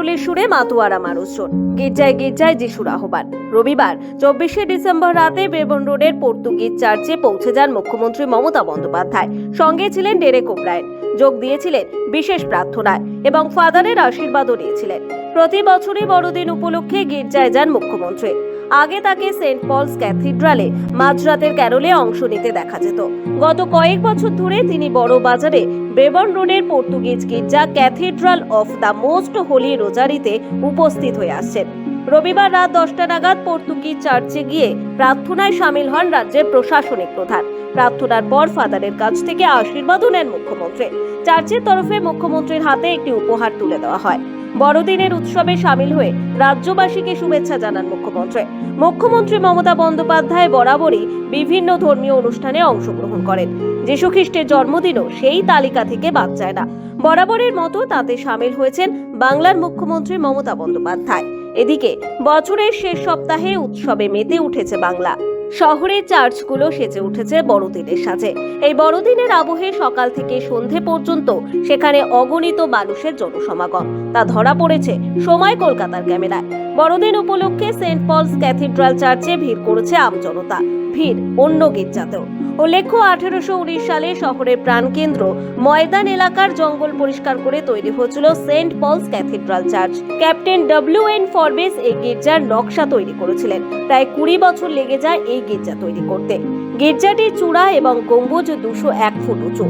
বড়দিনে সুরে মাতুয়ারা মানুষজন। গির্জায় গির্জায় যিশুর আহ্বান। রবিবার, চব্বিশে ডিসেম্বর রাতে বেবন রোডের পর্তুগিজ চার্চে পৌঁছে যান মুখ্যমন্ত্রী মমতা বন্দ্যোপাধ্যায়। সঙ্গে ছিলেন ডেরেক ওব্রায়ন। যোগ দিয়েছিলেন বিশেষ প্রার্থনায় এবং ফাদারের আশীর্বাদও নিয়েছিলেন। প্রতি বছরই বড়দিন উপলক্ষে গির্জায় যান মুখ্যমন্ত্রী। আগে তাকে সেন্ট পলস ক্যাথিড্রালে, মাঝরাতের ক্যারলে অংশ নিতে দেখা যেত। গত কয়েক বছর ধরে তিনি বড় বাজারে বেবন রোডের পর্তুগিজ গির্জা cathedral of the most holy রোজারিতে উপস্থিত হয়ে আসছেন। রবিবার রাত দশটা নাগাদ পর্তুগিজ চার্চে গিয়ে প্রার্থনায় সামিল হন রাজ্যের প্রশাসনিক প্রধান। প্রার্থনার পর ফাদারের কাছ থেকে আশীর্বাদও নেন মুখ্যমন্ত্রী। চার্চের তরফে মুখ্যমন্ত্রীর হাতে একটি উপহার তুলে দেওয়া হয়। বড়দিনের উৎসবে সামিল হয়ে রাজ্যবাসীকে শুভেচ্ছা জানান মুখ্যমন্ত্রী। মুখ্যমন্ত্রী মমতা বন্দ্যোপাধ্যায় বরাবরই বিভিন্ন ধর্মীয় অনুষ্ঠানে অংশগ্রহণ করেন। যীশু খ্রিস্টের জন্মদিনও সেই তালিকা থেকে বাদ যায় না। বরাবরের মতো তাতে সামিল হয়েছেন বাংলার মুখ্যমন্ত্রী মমতা বন্দ্যোপাধ্যায়। এদিকে বছরের শেষ সপ্তাহে উৎসবে মেতে উঠেছে বাংলা। শহরের চার্চগুলো সেজে উঠেছে বড়দিনের সাজে। এই বড়দিনের আবহে সকাল থেকে সন্ধে পর্যন্ত সেখানে অগণিত মানুষের জনসমাগম। তা ধরা পড়েছে সময় কলকাতার ক্যামেরায়। বড়দিন উপলক্ষে সেন্ট পলস ক্যাথিড্রাল চার্চে ভিড় করেছে আমজনতা ভিড় অন্য গির্জাতেও। উল্লেখ্য, আঠেরোশো উনিশ সালে শহরের প্রাণকেন্দ্র ময়দান এলাকার জঙ্গল পরিষ্কার করে তৈরি হয়েছিল saint Paul's cathedral church. Captain W N Forbes এই গির্জার নকশা তৈরি করেছিলেন। প্রায় কুড়ি বছর লেগে যায় এই গির্জা তৈরি করতে। গির্জাটির চূড়া এবং গম্বুজ দুশো এক ফুট উঁচু।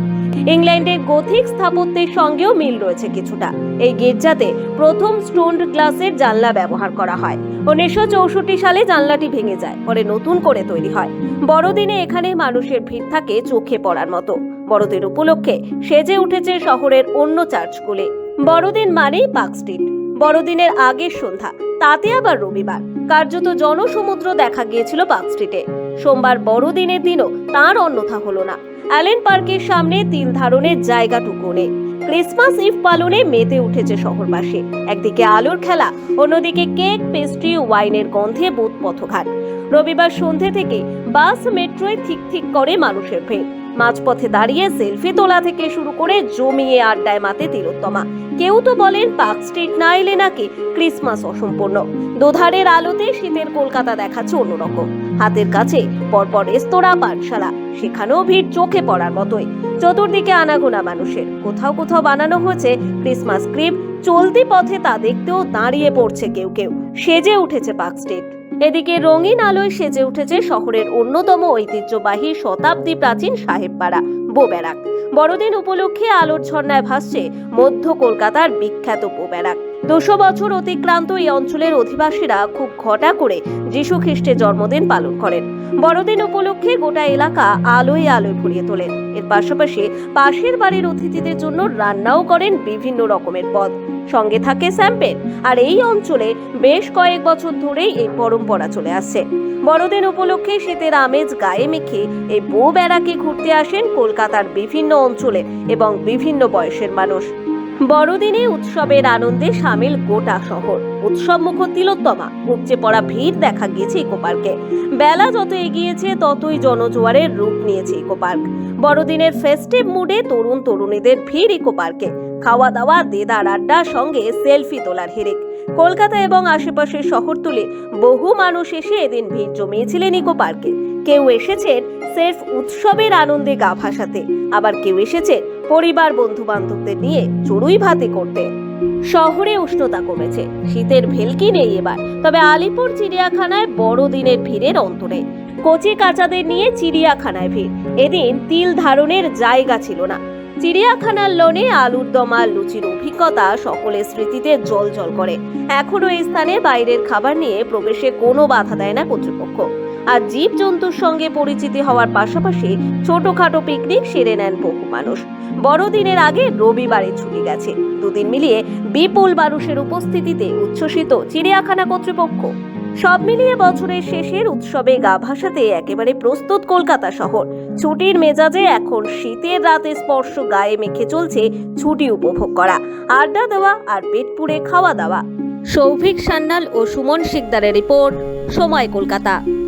ইংল্যান্ডের গথিক স্থাপত্যের সঙ্গেও মিল রয়েছে কিছুটা। এই গির্জাতে প্রথম স্টোনড গ্লাসের জানলা ব্যবহার করা হয়। উনিশশো চৌষট্টি সালে জানলাটি ভেঙে যায়, পরে নতুন করে তৈরি হয়। বড়দিনে এখানে মানুষের ভিড় থাকে চোখে পড়ার মতো। বড়দিন উপলক্ষে সেজে উঠেছে শহরের অন্য চার্চগুলি। বড়দিন মানেই পার্ক স্ট্রিট। বড়দিনের আগের সন্ধ্যা, তাতে আবার রবিবার। কার্যত জনসমুদ্র দেখা গিয়েছিল পার্ক স্ট্রিটে। সোমবার বড়দিনের দিনও তার অন্যথা হলো না। অ্যালেন পার্কের সামনে তিল ধারণের জায়গাটুকু নেই। ক্রিসমাস ইভ পালনে মেতে উঠেছে শহরবাসী। একদিকে আলোর খেলা, অন্যদিকে কেক, পেস্ট্রি, ওয়াইনের গন্ধে বুথ পথঘাট। রবিবার সন্ধে থেকে বাস, মেট্রোয় ঠিক ঠিক করে মানুষের ভিড়। মাঝপথে দাঁড়িয়ে সেলফি তোলা থেকে শুরু করে জমিয়ে আড্ডায় মাতে তিলোত্তমা। কেউ তো বলেন পার্ক স্ট্রিট না এলে নাকি ক্রিসমাস অসম্পূর্ণ। দুধারের আলোতে শীতের কলকাতা দেখাচ্ছে অন্যরকম। হাতের কাছে পরপর রেস্তোরাঁ, পাঠশালা। সেখানেও ভিড় চোখে পড়ার মতোই। চতুর্দিকে আনাগোনা মানুষের। কোথাও কোথাও বানানো হয়েছে ক্রিসমাস ক্রিম। চলতি পথে তা দেখতেও দাঁড়িয়ে পড়ছে কেউ কেউ। সেজে উঠেছে পার্ক স্ট্রিট। এদিকে রঙিন আলোয় সেজে উঠেছে শহরের অন্যতম ঐতিহ্যবাহী শতাব্দী প্রাচীন সাহেবপাড়া বোব্যারাক বড়দিন উপলক্ষে আলোর ঝর্ণায় ভাসছে মধ্য কলকাতার বিখ্যাত বোব্যারাক দুশো বছর অতিক্রান্ত এই অঞ্চলের অধিবাসীরা খুব ঘটা করে যীশু খ্রিস্টের জন্মদিন পালন করেন। বড়দিন উপলক্ষে গোটা এলাকা আলোয় আলোয় ভরিয়ে তোলেন। এর পাশাপাশি পাশের বাড়ির অতিথিদের জন্য রান্নাও করেন বিভিন্ন রকমের পদ। সঙ্গে থাকে স্যাম্পেন আর এই অঞ্চলে বেশ কয়েক বছর ধরেই এই পরম্পরা চলে আসছে। বড়দিন উপলক্ষে শীতের আমেজ গায়ে মেখে এই বউ বেড়াকে ঘুরতে আসেন কলকাতার বিভিন্ন অঞ্চলে এবং বিভিন্ন বয়সের মানুষ। বড়দিনে উৎসবের আনন্দে সামিল গোটা শহর। উৎসব মুখ তিলোত্তমা, উপচে পড়া ভিড় দেখা গিয়েছে ইকো পার্কে বেলা যত এগিয়েছে, ততই জনজোয়ারের রূপ নিয়েছে ইকো পার্ক বড়দিনের ফেস্টিভ মুডে তরুণ তরুণীদের ভিড় ইকো পার্কে খাওয়া দাওয়া দেদার আড্ডা, সঙ্গে সেলফি তোলার হিরেক কলকাতা এবং আশেপাশের শহরতলির বহু মানুষ এসে এদিন ভিড় জমিয়েছিলেন ইকো পার্কে কেউ এসেছেন সেলফ উৎসবের আনন্দে গা ভাসাতে, আবার কেউ এসেছেন পরিবার বন্ধু বান্ধবদের নিয়ে চড়ুই ভাতে করতে। শহরে উষ্ণতা কমেছে। শীতের ভেলকি নেই এবার। তবে আলিপুর চিড়িয়াখানায় বড়দিনের ভিড়ের অন্ত নেই। কচি কাচাদের নিয়ে চিড়িয়াখানায় ভিড়। এদিন তিল ধারণের জায়গা ছিল না। চিড়িয়াখানার লনে আলুর দমা লুচির অভিজ্ঞতা সকলের স্মৃতিতে জল জল করে। এখনও এই স্থানে বাইরের খাবার নিয়ে প্রবেশে কোনো বাধা দেয় না কর্তৃপক্ষ। আর জীব জন্তুর সঙ্গে পরিচিতি হওয়ার পাশাপাশি ছোটখাটো পিকনিক সেরে নেন বহু মানুষ। বড়দিনের আগে রবিবারে ছুটি গেছে। দুদিন মিলিয়ে বিপুল মানুষের উপস্থিতিতে উচ্ছ্বসিত চিড়িয়াখানা কর্তৃপক্ষ। সব মিলিয়ে বছরের শেষের উৎসবে গা ভাসাতে একেবারে প্রস্তুত কলকাতা শহর। ছুটির মেজাজে এখন শীতের রাতে স্পর্শ গায়ে মেখে চলছে ছুটি উপভোগ করা। আড্ডা দেওয়া আর পেট পুড়ে খাওয়া দাওয়া। সৌভিক সান্যাল ও সুমন শিকদারের রিপোর্ট, সময় কলকাতা।